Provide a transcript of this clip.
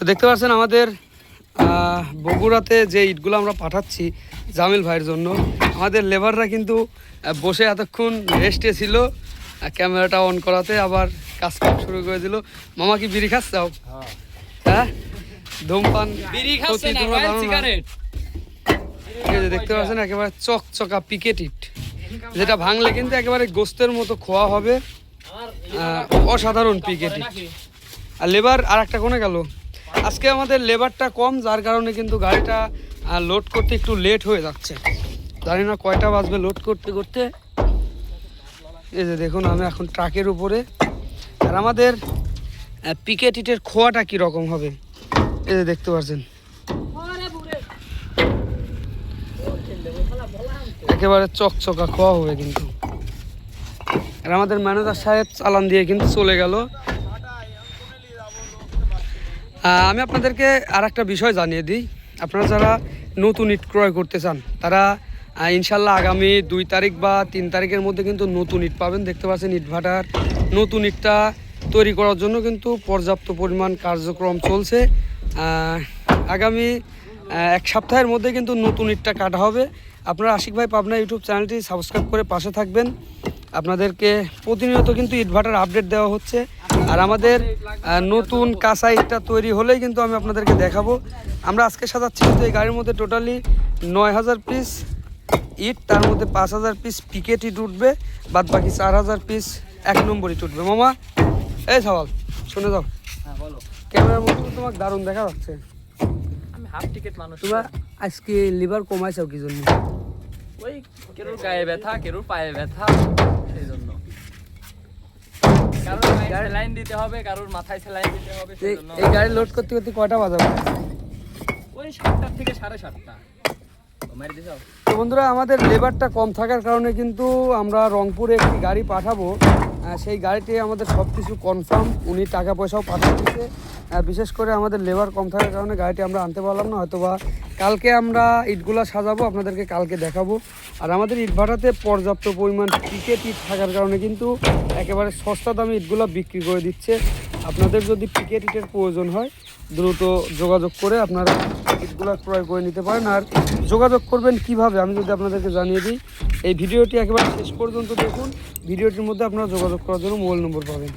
তো দেখতে পাচ্ছেন আমাদের বগুড়াতে যে ইটগুলো আমরা পাঠাচ্ছি জামিল ভাইয়ের জন্য আমাদের লেবাররা কিন্তু বসে এতক্ষণ রেস্টে ছিল ক্যামেরাটা অন করাতে আবার কাজ কাম শুরু করে দিল। মামা কি বিড়ি খাচ্ছাও হ্যাঁ। ধূমপান বিড়ি ক্ষতি খাচ্ছে না তোমরা রয়্যাল জানো না। সিগারেট এই যে দেখতে পাচ্ছেন একেবারে চকচকা পিকেট ইট। যেটা ভাঙলে কিন্তু একেবারে গোস্তের মতো খোয়া হবে। অসাধারণ পিকেট ইট। আর লেবার আর একটা কোনে গেল। আজকে আমাদের লেবারটা কম, যার কারণে কিন্তু গাড়িটা লোড করতে একটু লেট হয়ে যাচ্ছে। জানি না কয়টা বাজবে লোড করতে করতে। এই যে দেখুন, আমি এখন ট্রাকের উপরে। আর আমাদের পিকেট ইটের খোয়াটা কীরকম হবে? এই যে দেখতে পাচ্ছেন। একেবারে চকচকা খোয়া হবে কিন্তু। আর আমাদের ম্যানেজার সাহেব চালান দিয়ে কিন্তু চলে গেল। আমি আপনাদেরকে আর একটা বিষয় জানিয়ে দিই। আপনারা যারা নতুন ইট ক্রয় করতে চান, তারা ইনশাল্লাহ আগামী দুই তারিখ বা তিন তারিখের মধ্যে কিন্তু নতুন ইট পাবেন। দেখতে পাচ্ছেন ইট ভাটার নতুন ইটটা তৈরি করার জন্য কিন্তু পর্যাপ্ত পরিমাণ কার্যক্রম চলছে। আগামী এক সপ্তাহের মধ্যে কিন্তু নতুন ইটটা কাটা হবে। আপনারা আশিক ভাই পাবনা ইউটিউব চ্যানেলটি সাবস্ক্রাইব করে পাশে থাকবেন। আপনাদেরকে প্রতিনিয়ত কিন্তু ইটভাটার আপডেট দেওয়া হচ্ছে। আর আমাদের নতুন কাঁচা ইটটা তৈরি হলেই কিন্তু আমি আপনাদেরকে দেখাবো। আমরা আজকে সাজাচ্ছি কিন্তু এই গাড়ির মধ্যে টোটালি নয় হাজার পিস ইট তার মধ্যে পাঁচ হাজার পিস পিকেট ইট উঠবে বাদ বাকি চার হাজার পিস এক নম্বর ইট উঠবে। মামা এই সওয়াল শুনে যাও। হ্যাঁ ক্যামেরার মধ্যে তোমাকে দারুণ দেখা যাচ্ছে। আমি হাফ টিকেট মানুষ। তোমরা আজকে লিভার কমাইছো কি জন্য? ওই কেরুর গায়ে ব্যথা কেরুর পায়ে ব্যথা। কারোর স্যালাইন দিতে হবে কারোর মাথায় দিতে হবে এই গাড়ি লোড করতে করতে কয়টা বাজাবে ওই থেকে সাড়ে সাতটা। তো বন্ধুরা আমাদের লেবারটা কম থাকার কারণে কিন্তু আমরা রংপুরে একটি গাড়ি পাঠাবো। সেই গাড়িটি আমাদের সব কিছু কনফার্ম উনি টাকা পয়সাও পাঠিয়ে দিচ্ছে বিশেষ করে আমাদের লেবার কম থাকার কারণে গাড়িটি আমরা আনতে পারলাম না, হয়তোবা কালকে আমরা ইটগুলো সাজাবো, আপনাদেরকে কালকে দেখাবো। আর আমাদের ইট ভাটাতে পর্যাপ্ত পরিমাণ পিকেট ইট থাকার কারণে কিন্তু একেবারে সস্তা দামে ইটগুলো বিক্রি করে দিচ্ছে। আপনাদের যদি পিকেট ইটের প্রয়োজন হয়, দ্রুত যোগাযোগ করে আপনারা ইটগুলো ক্রয় করে নিতে পারেন। আর যোগাযোগ করবেন কীভাবে, আমি যদি আপনাদেরকে জানিয়ে দিই, এই ভিডিওটি একেবারে শেষ পর্যন্ত দেখুন। ভিডিওটির মধ্যে আপনারা যোগাযোগ করার জন্য মোবাইল নম্বর পাবেন।